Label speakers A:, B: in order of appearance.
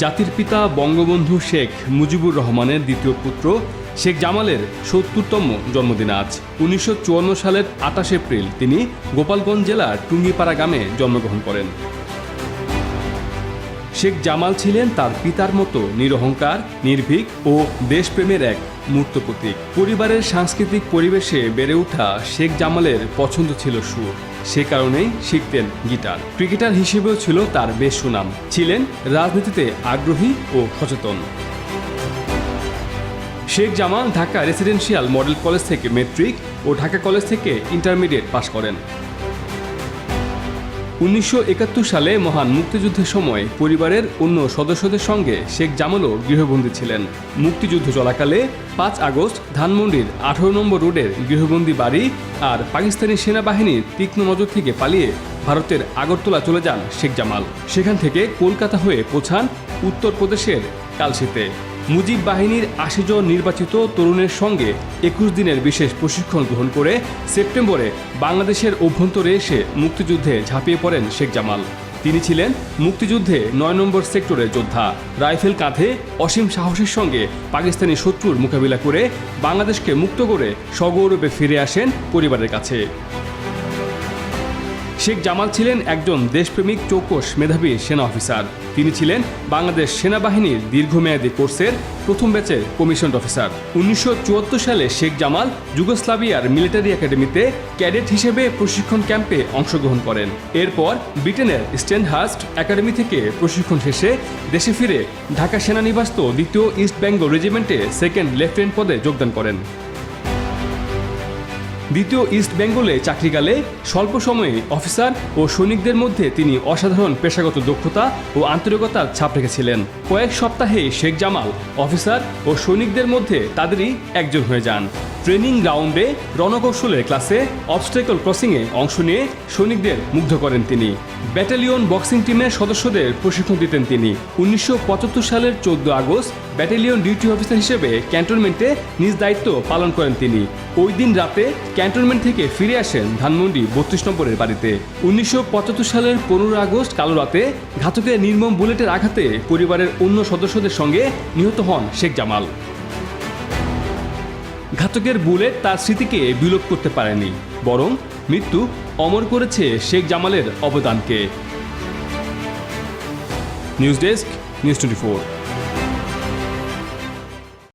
A: জাতির পিতা বঙ্গবন্ধু শেখ মুজিবুর রহমানের দ্বিতীয় পুত্র শেখ জামালের সত্তরতম জন্মদিন আজ। উনিশশো চুয়ান্ন সালের আঠাশ এপ্রিল তিনি গোপালগঞ্জ জেলার টুঙ্গিপাড়া গ্রামে জন্মগ্রহণ করেন। শেখ জামাল ছিলেন তার পিতার মতো নিরহংকার, নির্ভীক ও দেশপ্রেমের এক মূর্ত প্রতীক। পরিবারের সাংস্কৃতিক পরিবেশে বেড়ে ওঠা শেখ জামালের পছন্দ ছিল সুর। সে কারণেই শিখতেন গিটার। ক্রিকেটার হিসেবেও ছিল তার বেশ সুনাম। ছিলেন রাজনীতিতে আগ্রহী ও সচেতন। Sheikh Jamal Dhaka residential model college থেকে মেট্রিক ও ঢাকা কলেজ থেকে ইন্টারমিডিয়েট পাশ করেন। উনিশশো একাত্তর সালে মহান মুক্তিযুদ্ধের সময় পরিবারের অন্য সদস্যদের সঙ্গে শেখ জামালও গৃহবন্দী ছিলেন। মুক্তিযুদ্ধ চলাকালে পাঁচ আগস্ট ধানমন্ডির আঠারো নম্বর রোডের গৃহবন্দী বাড়ি আর পাকিস্তানি সেনাবাহিনীর তীক্ষ্ণ নজর থেকে পালিয়ে ভারতের আগরতলা চলে যান শেখ জামাল। সেখান থেকে কলকাতা হয়ে পৌঁছান উত্তরপ্রদেশের কালশিতে মুজিব বাহিনীর আশি জন নির্বাচিত তরুণের সঙ্গে একুশ দিনের বিশেষ প্রশিক্ষণ গ্রহণ করে সেপ্টেম্বরে বাংলাদেশের অভ্যন্তরে এসে মুক্তিযুদ্ধে ঝাঁপিয়ে পড়েন শেখ জামাল। তিনি ছিলেন মুক্তিযুদ্ধে নয় নম্বর সেক্টরের যোদ্ধা। রাইফেল কাঁধে অসীম সাহসের সঙ্গে পাকিস্তানি শত্রুর মোকাবিলা করে বাংলাদেশকে মুক্ত করে সগৌরবে ফিরে আসেন পরিবারের কাছে। শেখ জামাল ছিলেন একজন দেশপ্রেমিক চৌকস মেধাবী সেনা অফিসার। তিনি ছিলেন বাংলাদেশ সেনাবাহিনীর দীর্ঘমেয়াদী কোর্সের প্রথম ব্যাচের কমিশন অফিসার। উনিশশো চুয়াত্তর সালে শেখ জামাল যুগোস্লাভিয়ার মিলিটারি একাডেমিতে ক্যাডেট হিসেবে প্রশিক্ষণ ক্যাম্পে অংশগ্রহণ করেন। এরপর ব্রিটেনের স্ট্যান্ডহার্স্ট একাডেমি থেকে প্রশিক্ষণ শেষে দেশে ফিরে ঢাকা সেনানিবাস্ত দ্বিতীয় ইস্ট বেঙ্গল রেজিমেন্টে সেকেন্ড লেফটেন্যান্ট পদে যোগদান করেন। দ্বিতীয় ইস্ট বেঙ্গলে চাকরিকালে স্বল্প সময়ে অফিসার ও সৈনিকদের মধ্যে তিনি অসাধারণ পেশাগত দক্ষতা ও আন্তরিকতার ছাপ রেখেছিলেন। কয়েক সপ্তাহে শেখ জামাল অফিসার ও সৈনিকদের মধ্যে তাদেরই একজন হয়ে যান। ট্রেনিং গ্রাউন্ডে রণকৌশলের ক্লাসে অবস্টেকল ক্রসিংয়ে অংশ নিয়ে সৈনিকদের মুগ্ধ করেন তিনি। ব্যাটালিয়ন বক্সিং টিমের সদস্যদের প্রশিক্ষণ দিতেন তিনি। উনিশশো পঁচাত্তর সালের চোদ্দ আগস্ট ব্যাটালিয়ন ডিউটি অফিসার হিসেবে ক্যান্টনমেন্টে নিজ দায়িত্ব পালন করেন তিনি। ওই দিন রাতে ক্যান্টনমেন্ট থেকে ফিরে আসেন ধানমন্ডি বত্রিশ নম্বরের বাড়িতে। উনিশশো পঁচাত্তর সালের পনেরো আগস্ট, কালো রাতে ঘাতকের নির্মম বুলেটের আঘাতে পরিবারের অন্য সদস্যদের সঙ্গে নিহত হন শেখ জামাল। ঘাতকের বুলেট তার স্মৃতিকে বিলোপ করতে পারেনি, বরং মৃত্যু অমর করেছে শেখ জামালের অবদানকে। News desk, news twenty